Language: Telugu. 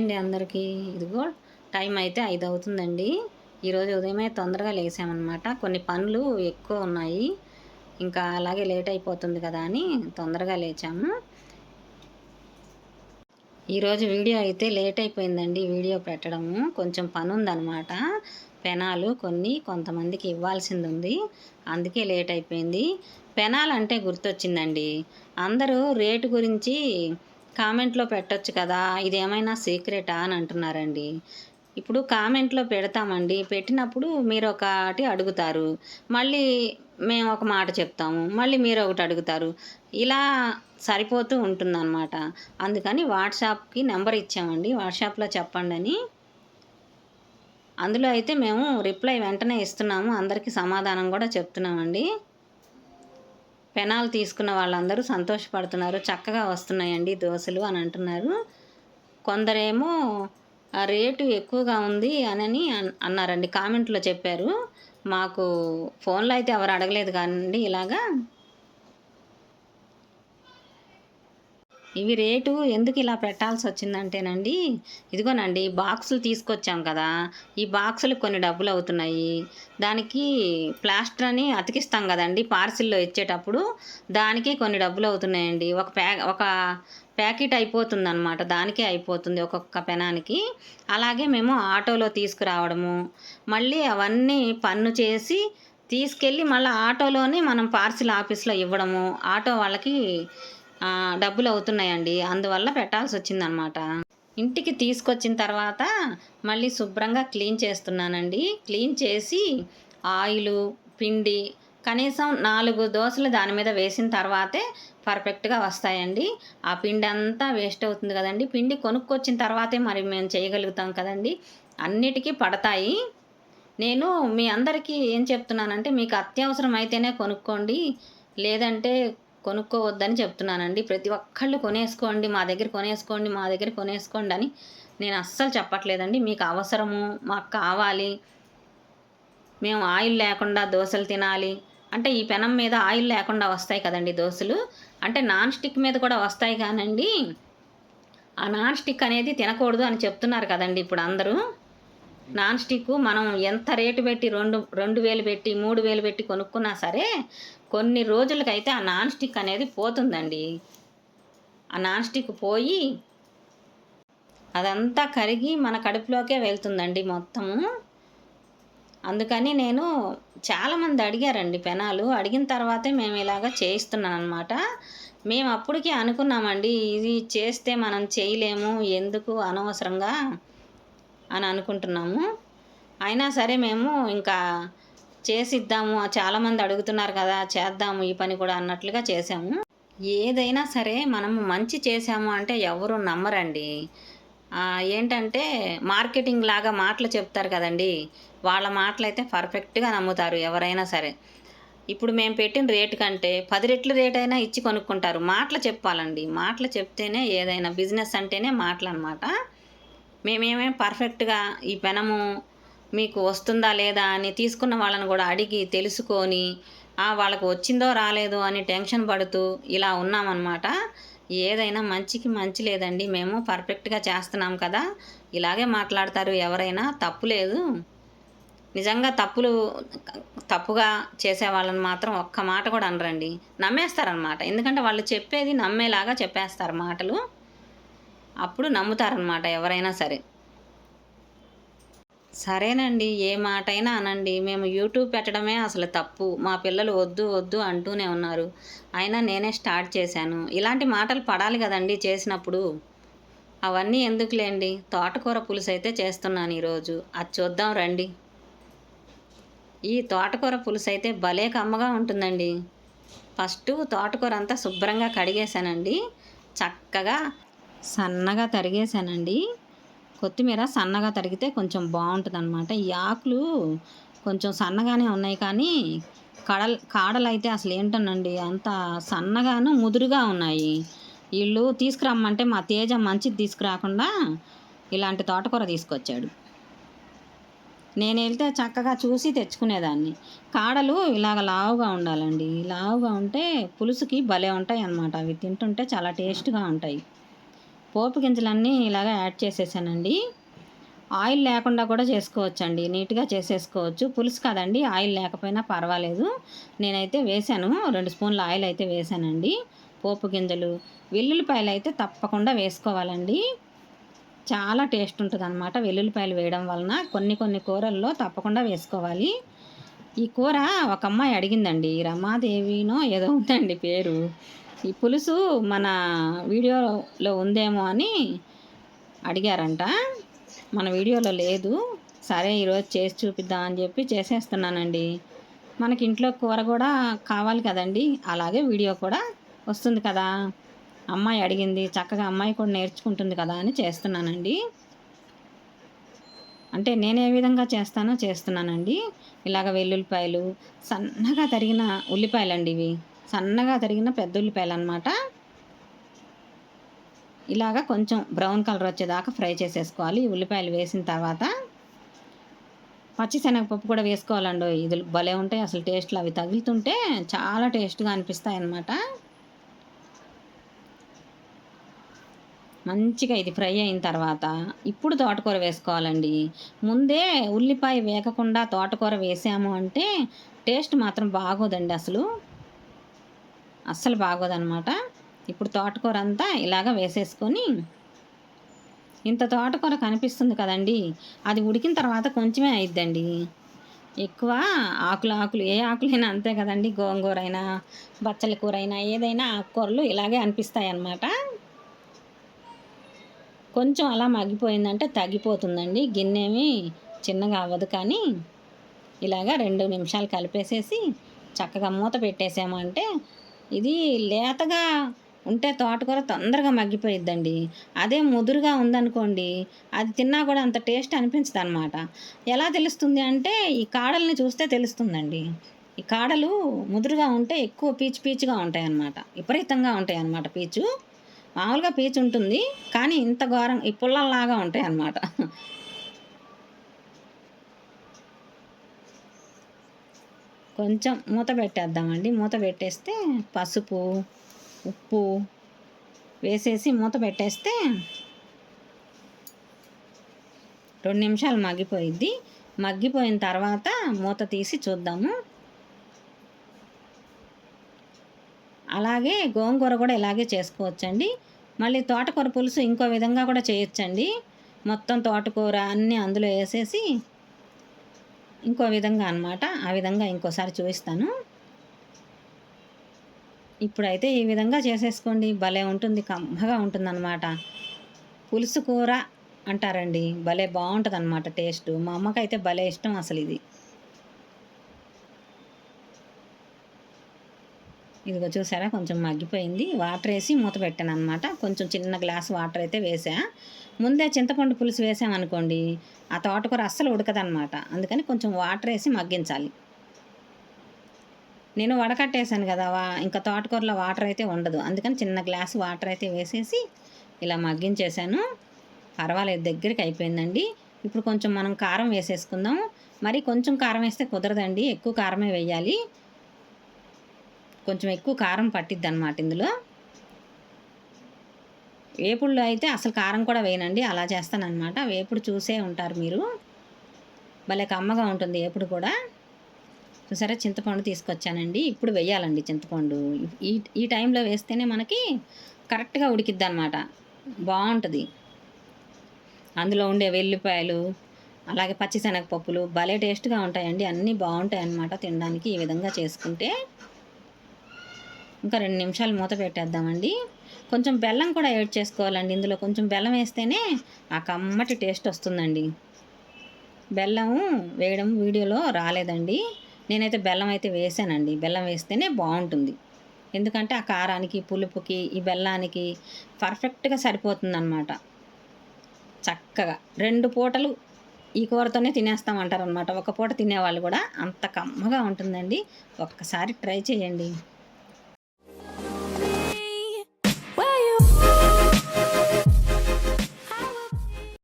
అండి అందరికీ. ఇదిగో టైం అయితే ఐదు అవుతుందండి. ఈరోజు ఉదయమే తొందరగా లేసామన్నమాట. కొన్ని పనులు ఎక్కువ ఉన్నాయి. ఇంకా అలాగే లేట్ అయిపోతుంది కదా అని తొందరగా లేచాము. ఈరోజు వీడియో అయితే లేట్ అయిపోయిందండి వీడియో పెట్టడము. కొంచెం పని ఉందన్నమాట పెనాలు కొన్ని కొంతమందికి ఇవ్వాల్సింది ఉంది అందుకే లేట్ అయిపోయింది. పెనాలు అంటే గుర్తొచ్చిందండి. అందరూ రేటు గురించి కామెంట్లో పెట్టొచ్చు కదా ఇది ఏమైనా సీక్రెటా అని అంటున్నారండి. ఇప్పుడు కామెంట్లో పెడతామండి పెట్టినప్పుడు మీరు ఒకటి అడుగుతారు మళ్ళీ మేము ఒక మాట చెప్తాము మళ్ళీ మీరు ఒకటి అడుగుతారు. ఇలా సరిపోతూ ఉంటుందన్నమాట. అందుకని వాట్సాప్కి నెంబర్ ఇచ్చామండి వాట్సాప్లో చెప్పండి అని. అందులో అయితే మేము రిప్లై వెంటనే ఇస్తున్నాము అందరికీ సమాధానం కూడా చెప్తున్నామండి. పెనాలు తీసుకున్న వాళ్ళందరూ సంతోషపడుతున్నారు. చక్కగా వస్తున్నాయండి దోశలు అని అంటున్నారు. కొందరేమో ఆ రేటు ఎక్కువగా ఉంది అని అన్నారండి. కామెంట్లో చెప్పారు. మాకు ఫోన్లో అయితే ఎవరు అడగలేదు కానీ ఇలాగా. ఇవి రేటు ఎందుకు ఇలా పెట్టాల్సి వచ్చిందంటేనండి ఇదిగోనండి బాక్సులు తీసుకొచ్చాం కదా ఈ బాక్సులు కొన్ని డబ్బులు అవుతున్నాయి. దానికి ప్లాస్టర్ అని అతికిస్తాం కదండి పార్సిల్లో ఇచ్చేటప్పుడు దానికి కొన్ని డబ్బులు అవుతున్నాయండి. ఒక ప్యా ఒక ప్యాకెట్ అయిపోతుంది అనమాట దానికే అయిపోతుంది ఒక్కొక్క పెనానికి. అలాగే మేము ఆటోలో తీసుకురావడము మళ్ళీ అవన్నీ పన్ను చేసి తీసుకెళ్ళి మళ్ళీ ఆటోలోనే మనం పార్సిల్ ఆఫీస్లో ఇవ్వడము ఆటో వాళ్ళకి డబ్బులు అవుతున్నాయండి. అందువల్ల పెట్టాల్సి వచ్చిందనమాట ఇంటికి తీసుకొచ్చిన తర్వాత మళ్ళీ శుభ్రంగా క్లీన్ చేస్తున్నానండి. క్లీన్ చేసి ఆయిలు పిండి కనీసం నాలుగు దోశలు దాని మీద వేసిన తర్వాతే పర్ఫెక్ట్గా వస్తాయండి. ఆ పిండి అంతా వేస్ట్ అవుతుంది కదండి. పిండి కొనుక్కొచ్చిన తర్వాతే మరి మేము చేయగలుగుతాం కదండి. అన్నిటికీ పడతాయి. నేను మీ అందరికీ ఏం చెప్తున్నానంటే మీకు అత్యవసరం అయితేనే కొనుక్కోండి. లేదంటే కొనుక్కోవద్దని చెప్తున్నానండి. ప్రతి ఒక్కళ్ళు కొనేసుకోండి మా దగ్గర కొనేసుకోండి మా దగ్గర కొనేసుకోండి అని నేను అస్సలు చెప్పట్లేదండి. మీకు అవసరము మాకు కావాలి. మేము ఆయిల్ లేకుండా దోశలు తినాలి. అంటే ఈ పెనం మీద ఆయిల్ లేకుండా వస్తాయి కదండి దోశలు. అంటే నాన్ స్టిక్ మీద కూడా వస్తాయి కానండి. ఆ నాన్ స్టిక్ అనేది తినకూడదు అని చెప్తున్నారు కదండి ఇప్పుడు అందరూ. నాన్ స్టిక్ మనం ఎంత రేటు పెట్టి రెండు రెండు వేలు పెట్టి మూడు వేలు పెట్టి కొనుక్కున్నా సరే కొన్ని రోజులకైతే ఆ నాన్ స్టిక్ అనేది పోతుందండి. ఆ నాన్ స్టిక్ పోయి అదంతా కరిగి మన కడుపులోకే వెళ్తుందండి మొత్తము. అందుకని నేను చాలామంది అడిగారండి పెనాలు. అడిగిన తర్వాతే మేము ఇలాగ చేయిస్తున్నాను అనమాట మేము అప్పటికే అనుకున్నామండి ఇది చేస్తే మనం చేయలేము ఎందుకు అనవసరంగా? అని అనుకుంటున్నాము. అయినా సరే మేము ఇంకా చేసిద్దాము. చాలామంది అడుగుతున్నారు కదా చేద్దాము ఈ పని కూడా అన్నట్లుగా చేసాము ఏదైనా సరే మనము మంచి చేసాము అంటే ఎవరు నమ్మరండి. ఏంటంటే మార్కెటింగ్ లాగా మాటలు చెప్తారు కదండి. వాళ్ళ మాటలు అయితే పర్ఫెక్ట్గా నమ్ముతారు ఎవరైనా సరే. ఇప్పుడు మేము పెట్టిన రేటు కంటే పది రెట్లు రేట్ అయినా ఇచ్చి కొనుక్కుంటారు. మాటలు చెప్పాలండి. మాటలు చెప్తేనే ఏదైనా బిజినెస్ అంటేనే మాటలు అనమాట మేమేమే పర్ఫెక్ట్గా ఈ పెనము మీకు వస్తుందా లేదా అని తీసుకున్న వాళ్ళని కూడా అడిగి తెలుసుకొని వాళ్ళకు వచ్చిందో రాలేదో అని టెన్షన్ పడుతూ ఇలా ఉన్నామన్నమాట. ఏదైనా మంచికి మంచి లేదండి. మేము పర్ఫెక్ట్గా చేస్తున్నాం కదా. ఇలాగే మాట్లాడతారు ఎవరైనా. తప్పు లేదు. నిజంగా తప్పులు తప్పుగా చేసే వాళ్ళని మాత్రం ఒక్క మాట కూడా అనరండి. నమ్మేస్తారనమాట ఎందుకంటే వాళ్ళు చెప్పేది నమ్మేలాగా చెప్పేస్తారు మాటలు. అప్పుడు నమ్ముతారనమాట ఎవరైనా సరే. సరేనండి ఏ మాటైనా అనండి. మేము యూట్యూబ్ పెట్టడమే అసలు తప్పు. మా పిల్లలు వద్దు వద్దు అంటూనే ఉన్నారు. అయినా నేనే స్టార్ట్ చేశాను. ఇలాంటి మాటలు పడాలి కదండి చేసినప్పుడు. అవన్నీ ఎందుకులేండి? తోటకూర పులుసు అయితే చేస్తున్నాను ఈరోజు. అది చూద్దాం రండి. ఈ తోటకూర పులుసు అయితే భలే కమ్మగా ఉంటుందండి. ఫస్ట్ తోటకూర అంతా శుభ్రంగా కడిగేశానండి. చక్కగా సన్నగా తరిగేశానండి. కొత్తిమీర సన్నగా తరిగితే కొంచెం బాగుంటుంది అనమాట ఈ ఆకులు కొంచెం సన్నగానే ఉన్నాయి కానీ కడల్ కాడలు అయితే అసలు ఏంటనండి అంత సన్నగాను ముదురుగా ఉన్నాయి. వీళ్ళు తీసుకురమ్మంటే మా తేజ మంచిది తీసుకురాకుండా ఇలాంటి తోటకూర తీసుకొచ్చాడు. నేను వెళ్తే చక్కగా చూసి తెచ్చుకునేదాన్ని. కాడలు ఇలాగ లావుగా ఉండాలండి. లావుగా ఉంటే పులుసుకి భలే ఉంటాయి అన్నమాట అవి తింటుంటే చాలా టేస్ట్గా ఉంటాయి. పోపు గింజలన్నీ ఇలాగ యాడ్ చేసేసానండి. ఆయిల్ లేకుండా కూడా చేసుకోవచ్చండి. నీట్గా చేసేసుకోవచ్చు. పులుసు కాదండి ఆయిల్ లేకపోయినా పర్వాలేదు. నేనైతే వేసాను. రెండు స్పూన్ల ఆయిల్ అయితే వేశానండి పోపు గింజలు వెల్లుల్లిపాయలు అయితే తప్పకుండా వేసుకోవాలండి. చాలా టేస్ట్ ఉంటుంది అనమాట వెల్లుల్లిపాయలు వేయడం వలన. కొన్ని కొన్ని కూరల్లో తప్పకుండా వేసుకోవాలి. ఈ కూర ఒక అమ్మాయి అడిగిందండి రమాదేవినో? ఏదో ఉందండి పేరు. ఈ పులుసు మన వీడియోలో ఉందేమో అని అడిగారంట. మన వీడియోలో లేదు. సరే ఈరోజు చేసి చూపిద్దాం అని చెప్పి చేసేస్తున్నానండి. మనకి ఇంట్లో కూర కూడా కావాలి కదండి. అలాగే వీడియో కూడా వస్తుంది కదా. అమ్మాయి అడిగింది చక్కగా అమ్మాయి కూడా నేర్చుకుంటుంది కదా అని చేస్తున్నానండి. అంటే నేను ఏ విధంగా చేస్తానో చేస్తున్నానండి. ఇలాగ వెల్లుల్లిపాయలు సన్నగా తరిగిన ఉల్లిపాయలు అండి ఇవి. సన్నగా తరిగిన పెద్ద ఉల్లిపాయలు అనమాట ఇలాగ కొంచెం బ్రౌన్ కలర్ వచ్చేదాకా ఫ్రై చేసేసుకోవాలి. ఉల్లిపాయలు వేసిన తర్వాత పచ్చిశనగపప్పు కూడా వేసుకోవాలండి. ఇది భలే ఉంటాయి. అసలు టేస్ట్లు అవి తగులుతుంటే చాలా టేస్ట్గా అనిపిస్తాయి అన్నమాట మంచిగా ఇది ఫ్రై అయిన తర్వాత ఇప్పుడు తోటకూర వేసుకోవాలండి. ముందే ఉల్లిపాయ వేగకుండా తోటకూర వేసాము అంటే టేస్ట్ మాత్రం బాగోదండి అసలు. అస్సలు బాగోదన్నమాట. ఇప్పుడు తోటకూర అంతా ఇలాగ వేసేసుకొని ఇంత తోటకూర కనిపిస్తుంది కదండి అది ఉడికిన తర్వాత కొంచెమే అయిద్దండి. ఎక్కువ ఆకులు ఆకులు ఏ ఆకులైనా అంతే కదండి గోంగూర అయినా బచ్చల కూర అయినా ఏదైనా ఆకుకూరలు ఇలాగే అనిపిస్తాయి అన్నమాట కొంచెం అలా మగ్గిపోయిందంటే తగ్గిపోతుందండి గిన్నెమి చిన్నగా అవ్వదు కానీ ఇలాగా రెండు నిమిషాలు కలిపేసేసి చక్కగా మూత పెట్టేసామంటే ఇది లేతగా ఉంటే తోటకూర తొందరగా మగ్గిపోయిద్దండి. అదే ముదురుగా ఉందనుకోండి అది తిన్నా కూడా అంత టేస్ట్ అనిపించదు అనమాట ఎలా తెలుస్తుంది అంటే ఈ కాడల్ని చూస్తే తెలుస్తుందండి. ఈ కాడలు ముదురుగా ఉంటే ఎక్కువ పీచు పీచుగా ఉంటాయి అన్నమాట విపరీతంగా ఉంటాయి అన్నమాట పీచు. మామూలుగా పీచు ఉంటుంది కానీ ఇంత ఘోరం ఈ పుల్లల్లాగా ఉంటాయి అన్నమాట కొంచెం మూత పెట్టేద్దామండి. మూత పెట్టేస్తే పసుపు ఉప్పు వేసేసి మూత పెట్టేస్తే రెండు నిమిషాలు మగ్గిపోయిద్ది. మగ్గిపోయిన తర్వాత మూత తీసి చూద్దాము. అలాగే గోంగూర కూడా ఇలాగే చేసుకోవచ్చండి. మళ్ళీ తోటకూర పులుసు ఇంకో విధంగా కూడా చేయొచ్చండి. మొత్తం తోటకూర అన్నీ అందులో వేసేసి ఇంకో విధంగా అనమాట ఆ విధంగా ఇంకోసారి చూపిస్తాను. ఇప్పుడైతే ఈ విధంగా చేసేసుకోండి. భలే ఉంటుంది కమ్మగా ఉంటుందన్నమాట. పులుసు కూర అంటారండి. భలే బాగుంటుంది అనమాట టేస్ట్. మా అమ్మకైతే భలే ఇష్టం అసలు ఇది ఇదిగో చూసారా కొంచెం మగ్గిపోయింది. వాటర్ వేసి మూత పెట్టాను అనమాట కొంచెం చిన్న గ్లాస్ వాటర్ అయితే వేసా. ముందే చింతపండు పులుసు వేసామనుకోండి ఆ తోటకూర అస్సలు ఉడకదనమాట అందుకని కొంచెం వాటర్ వేసి మగ్గించాలి. నేను వడకట్టేశాను కదా వా ఇంకా తోటకూరలో వాటర్ అయితే ఉండదు. అందుకని చిన్న గ్లాస్ వాటర్ అయితే వేసేసి ఇలా మగ్గించేశాను. పర్వాలేదు దగ్గరికి అయిపోయిందండి. ఇప్పుడు కొంచెం మనం కారం వేసేసుకుందాం మరి కొంచెం కారం వేస్తే కుదరదండి. ఎక్కువ కారమే వేయాలి. కొంచెం ఎక్కువ కారం పట్టిద్ది అనమాట ఇందులో. వేపుడులో అయితే అసలు కారం కూడా వేయనండి అలా చేస్తానన్నమాట. వేపుడు చూసే ఉంటారు మీరు. భలే కమ్మగా ఉంటుంది వేపుడు కూడా. చూసారా? చింతపండు తీసుకొచ్చానండి. ఇప్పుడు వేయాలండి చింతపండు. ఈ ఈ టైంలో వేస్తేనే మనకి కరెక్ట్గా ఉడికిద్ది అనమాట బాగుంటుంది. అందులో ఉండే వెల్లిపాయలు అలాగే పచ్చిశనగపప్పులు భలే టేస్ట్గా ఉంటాయండి. అన్నీ బాగుంటాయి అన్నమాట తినడానికి ఈ విధంగా చేసుకుంటే. ఇంకా రెండు నిమిషాలు మూత పెట్టేద్దామండి. కొంచెం బెల్లం కూడా యాడ్ చేసుకోవాలండి. ఇందులో కొంచెం బెల్లం వేస్తేనే ఆ కమ్మటి టేస్ట్ వస్తుందండి. బెల్లం వేయడం వీడియోలో రాలేదండి. నేనైతే బెల్లం అయితే వేసానండి. బెల్లం వేస్తేనే బాగుంటుంది. ఎందుకంటే ఆ కారానికి పులుపుకి ఈ బెల్లానికి పర్ఫెక్ట్గా సరిపోతుందన్నమాట. చక్కగా రెండు పూటలు ఈ కూరతోనే తినేస్తామంటారు అనమాట ఒక పూట తినేవాళ్ళు కూడా అంత కమ్మగా ఉంటుందండి. ఒక్కసారి ట్రై చేయండి.